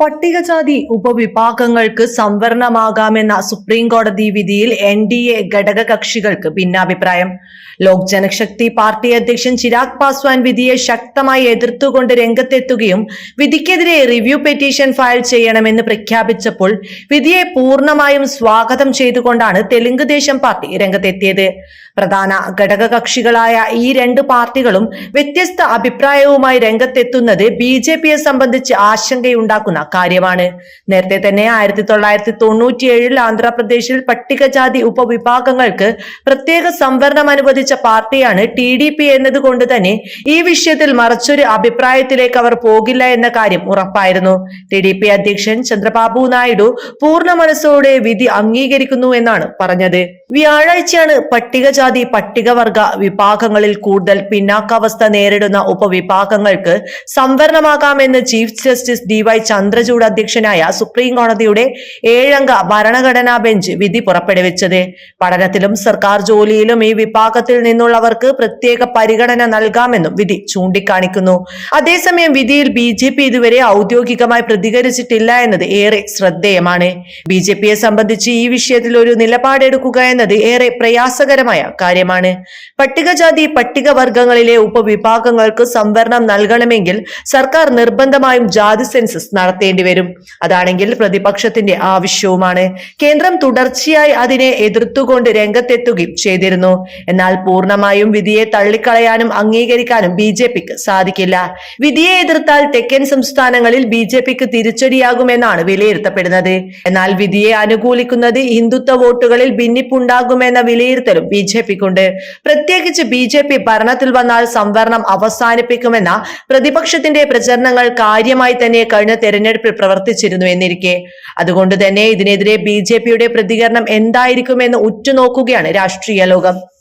പട്ടികജാതി ഉപവിഭാഗങ്ങൾക്ക് സംവരണമാകാമെന്ന സുപ്രീം കോടതി വിധിയിൽ എൻ ഡി എ ഘടക കക്ഷികൾക്ക് ഭിന്നാഭിപ്രായം. ലോക് ജനശക്തി പാർട്ടി അധ്യക്ഷൻ ചിരാഗ് പാസ്വാൻ വിധിയെ ശക്തമായി എതിർത്തുകൊണ്ട് രംഗത്തെത്തുകയും വിധിക്കെതിരെ റിവ്യൂ പെറ്റീഷൻ ഫയൽ ചെയ്യണമെന്ന് പ്രഖ്യാപിച്ചപ്പോൾ വിധിയെ പൂർണമായും സ്വാഗതം ചെയ്തുകൊണ്ടാണ് തെലുങ്ക് ദേശം പാർട്ടി രംഗത്തെത്തിയത്. പ്രധാന ഘടക കക്ഷികളായ ഈ രണ്ട് പാർട്ടികളും വ്യത്യസ്ത അഭിപ്രായവുമായി രംഗത്തെത്തുന്നത് ബി ജെ പിയെ സംബന്ധിച്ച് ആശങ്കയുണ്ടാക്കുന്ന കാര്യമാണ്. നേരത്തെ തന്നെ ആയിരത്തി തൊള്ളായിരത്തി തൊണ്ണൂറ്റിയേഴിൽ ആന്ധ്രാപ്രദേശിൽ പട്ടികജാതി ഉപവിഭാഗങ്ങൾക്ക് പ്രത്യേക സംവരണം അനുവദിച്ച പാർട്ടിയാണ് ടി ഡി പി എന്നതുകൊണ്ട് തന്നെ ഈ വിഷയത്തിൽ മറച്ചൊരു അഭിപ്രായത്തിലേക്ക് അവർ പോകില്ല എന്ന കാര്യം ഉറപ്പായിരുന്നു. ടി ഡി പി അധ്യക്ഷൻ ചന്ദ്രബാബു നായിഡു പൂർണ മനസ്സോടെ വിധി അംഗീകരിക്കുന്നു എന്നാണ് പറഞ്ഞത്. വ്യാഴാഴ്ചയാണ് പട്ടികജാതി പട്ടികവർഗ വിഭാഗങ്ങളിൽ കൂടുതൽ പിന്നാക്കാവസ്ഥ നേരിടുന്ന ഉപവിഭാഗങ്ങൾക്ക് സംവരണമാകാമെന്ന് chief justice D Y Chandrachud അധ്യക്ഷനായ സുപ്രീം കോടതിയുടെ ഏഴംഗ ഭരണഘടനാ ബെഞ്ച് വിധി പുറപ്പെടുവിച്ചത്. പഠനത്തിലും സർക്കാർ ജോലിയിലും ഈ വിഭാഗത്തിൽ നിന്നുള്ളവർക്ക് പ്രത്യേക പരിഗണന നൽകാമെന്നും വിധി ചൂണ്ടിക്കാണിക്കുന്നു. അതേസമയം വിധിയിൽ ബി ജെ പി ഇതുവരെ ഔദ്യോഗികമായി പ്രതികരിച്ചിട്ടില്ല എന്നത് ഏറെ ശ്രദ്ധേയമാണ്. ബി ജെ പിയെ സംബന്ധിച്ച് ഈ വിഷയത്തിൽ ഒരു നിലപാടെടുക്കുക എന്നത് ഏറെ പ്രയാസകരമായ കാര്യമാണ്. പട്ടികജാതി പട്ടികവർഗങ്ങളിലെ ഉപവിഭാഗങ്ങൾക്ക് സംവരണം നൽകണമെങ്കിൽ സർക്കാർ നിർബന്ധമായും ജാതി സെൻസസ് നടത്തേണ്ടി വരും. അതാണെങ്കിൽ പ്രതിപക്ഷത്തിന്റെ ആവശ്യവുമാണ്. കേന്ദ്രം തുടർച്ചയായി അതിനെ എതിർത്തുകൊണ്ട് രംഗത്തെത്തുകയും ചെയ്തിരുന്നു. എന്നാൽ പൂർണമായും വിധിയെ തള്ളിക്കളയാനും അംഗീകരിക്കാനും ബി ജെ പിക്ക് സാധിക്കില്ല. വിധിയെ എതിർത്താൽ തെക്കൻ സംസ്ഥാനങ്ങളിൽ ബി ജെ പിക്ക് തിരിച്ചടിയാകുമെന്നാണ് വിലയിരുത്തപ്പെടുന്നത്. എന്നാൽ വിധിയെ അനുകൂലിക്കുന്നത് ഹിന്ദുത്വ വോട്ടുകളിൽ ഭിന്നിപ്പുണ്ടാകുമെന്ന വിലയിരുത്തലും ബി ജെ പിക്കുണ്ട്. പ്രത്യേകിച്ച് ബി ജെ പി ഭരണത്തിൽ വന്നാൽ സംവരണം അവസാനിപ്പിക്കുമെന്ന പ്രതിപക്ഷത്തിന്റെ പ്രചരണങ്ങൾ കാര്യമായി തന്നെ കഴിഞ്ഞ തെരഞ്ഞെടുപ്പിൽ പ്രവർത്തിച്ചിരുന്നു എന്നിരിക്കെ. അതുകൊണ്ട് തന്നെ ഇതിനെതിരെ ബി പ്രതികരണം എന്തായിരിക്കുമെന്ന് ഉറ്റുനോക്കുകയാണ് രാഷ്ട്രീയ ലോകം.